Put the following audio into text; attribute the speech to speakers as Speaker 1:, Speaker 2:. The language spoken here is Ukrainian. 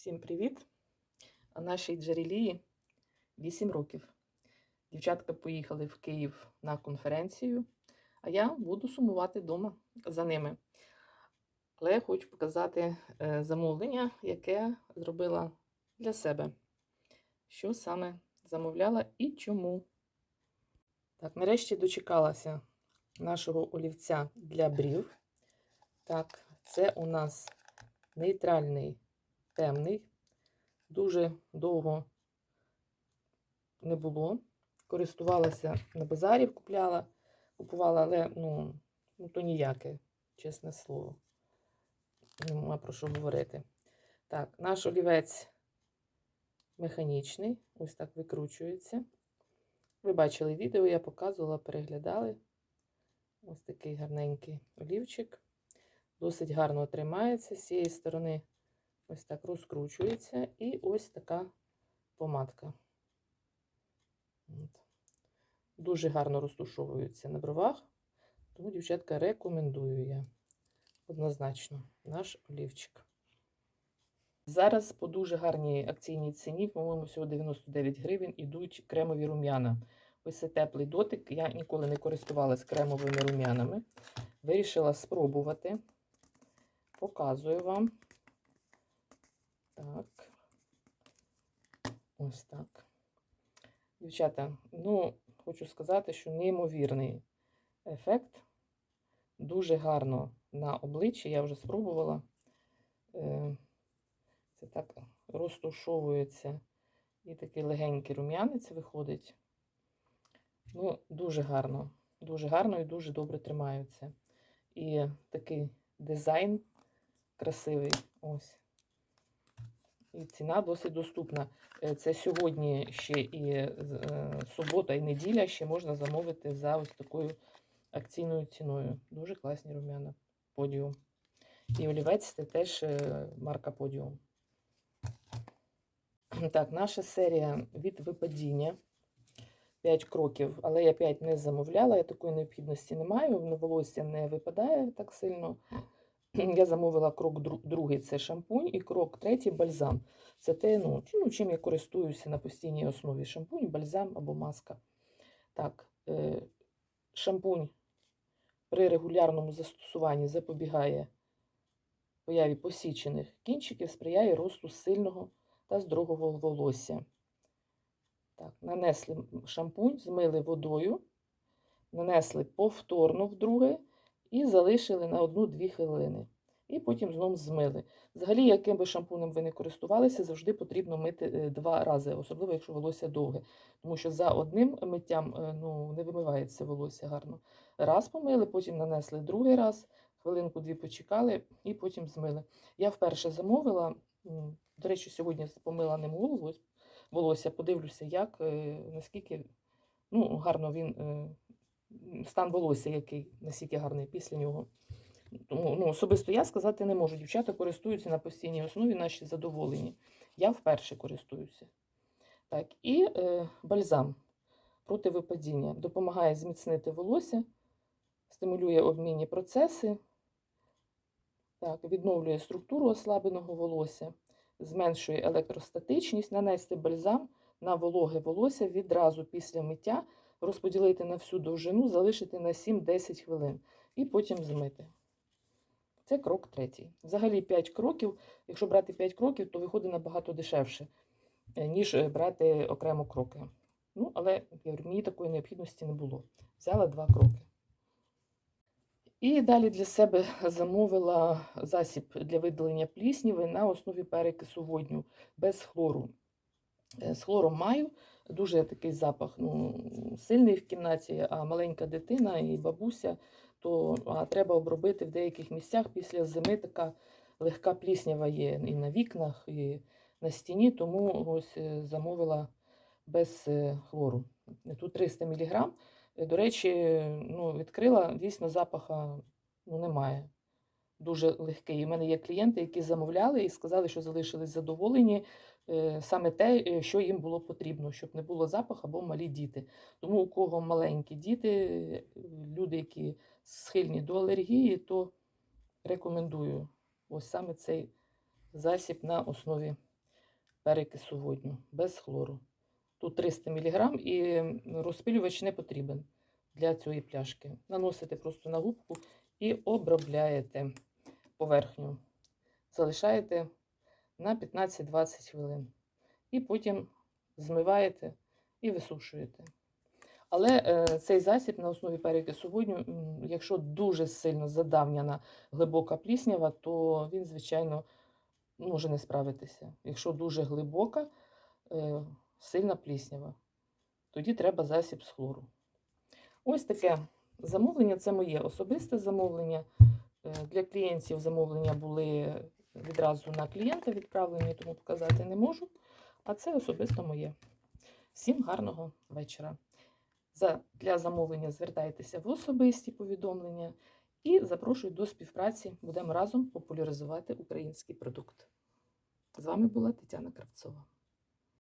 Speaker 1: Всім привіт! Нашій Джерелії 8 років. Дівчатка поїхали в Київ на конференцію, а я буду сумувати вдома за ними. Але я хочу показати е, замовлення, яке зробила для себе. Що саме замовляла і чому. Так, нарешті дочекалася нашого олівця для брів. Так, це у нас нейтральний темний. Дуже довго не було. Користувалася на базарі, купляла, купувала, але ну, ну то ніяке, чесне слово. Нема про що говорити. Так, наш олівець механічний, ось так викручується. Ви бачили відео, я показувала, переглядали. Ось такий гарненький олівчик. Досить гарно тримається з цієї сторони. Ось так розкручується. І ось така помадка. От. Дуже гарно розтушовується на бровах. Тому, дівчатка, рекомендую я однозначно наш олівчик. Зараз по дуже гарній акційній ціні, по-моєму, всього 99 гривень, ідуть кремові рум'яна. Ось це теплий дотик. Я ніколи не користувалась кремовими рум'янами. Вирішила спробувати. Показую вам. Так. Ось так. Дівчата, ну, хочу сказати, що неймовірний ефект. Дуже гарно на обличчі, я вже спробувала. Е, Це так розтушовується і такий легенький рум'янець виходить. Ну, дуже гарно. Дуже гарно і дуже добре тримаються. І такий дизайн красивий. Ось. І ціна досить доступна. Е, Це сьогодні ще і е, субота, і неділя ще можна замовити за ось такою акційною ціною. Дуже класні рум'яна. Подіум. І олівець це теж е, марка Подіум. Так, наша серія від випадіння. 5 кроків, але я 5 не замовляла, я такої необхідності не маю, волосся не випадає так сильно. Я замовила крок другий це шампунь, і крок третій бальзам. Це те, ну, ну, чим я користуюся на постійній основі: шампунь, бальзам або маска. Так, е, шампунь при регулярному застосуванні запобігає появі посічених кінчиків, сприяє росту сильного та здорового волосся. Так, нанесли шампунь, змили водою, нанесли повторно вдруге і залишили на 1-2 хвилини. І потім знову змили. Взагалі, яким би шампунем ви не користувалися, завжди потрібно мити е, два рази, особливо якщо волосся довге. Тому що за одним миттям е, ну, не вимивається волосся гарно. Раз помили, потім нанесли другий раз, хвилинку-дві почекали і потім змили. Я вперше замовила, до речі, сьогодні помила ним голову, волосся, подивлюся, як, е, наскільки ну, гарно він, стан волосся, який, наскільки гарний після нього. Тому ну, особисто я сказати не можу. Дівчата користуються на постійній основі, наші задоволені. Я вперше користуюся. Так, і е, бальзам проти випадіння допомагає зміцнити волосся, стимулює обмінні процеси, так, відновлює структуру ослабленого волосся, зменшує електростатичність, нанести бальзам на вологе волосся відразу після миття, розподілити на всю довжину, залишити на 7-10 хвилин і потім змити. Це крок третій. Взагалі 5 кроків. Якщо брати 5 кроків, то виходить набагато дешевше, е, ніж е, брати окремо кроки. Ну, але мені такої необхідності не було. Взяла 2 кроки. І далі для себе замовила засіб для видалення плісніви на основі перекису водню без хлору. Е, З хлором маю дуже такий запах ну, сильний в кімнаті, а маленька дитина і бабуся, то а, треба обробити в деяких місцях після зими така легка пліснява є і на вікнах, і на стіні, тому ось е, замовила без е, хлору. Тут 300 мг. До речі, ну, відкрила, дійсно запаха ну, немає. Дуже легкий. У мене є клієнти, які замовляли і сказали, що залишились задоволені е, саме те, е, що їм було потрібно, щоб не було запаху або малі діти. Тому у кого маленькі діти, е, люди, які схильні до алергії, то рекомендую ось саме цей засіб на основі перекису водню без хлору. Тут 300 мг і розпилювач не потрібен для цієї пляшки. Наносите просто на губку і обробляєте поверхню. Залишаєте на 15-20 хвилин. І потім змиваєте і висушуєте. Але е, цей засіб на основі перекису водню, якщо дуже сильно задавняна глибока пліснява, то він, звичайно, може не справитися. Якщо дуже глибока, е, сильна пліснява, тоді треба засіб з хлору. Ось таке замовлення це моє особисте замовлення. Е, Для клієнтів замовлення були відразу на клієнта відправлені, тому показати не можу. А це особисто моє. Всім гарного вечора. За, для замовлення звертайтеся в особисті повідомлення і запрошую до співпраці. Будемо разом популяризувати український продукт. З вами була Тетяна Кравцова.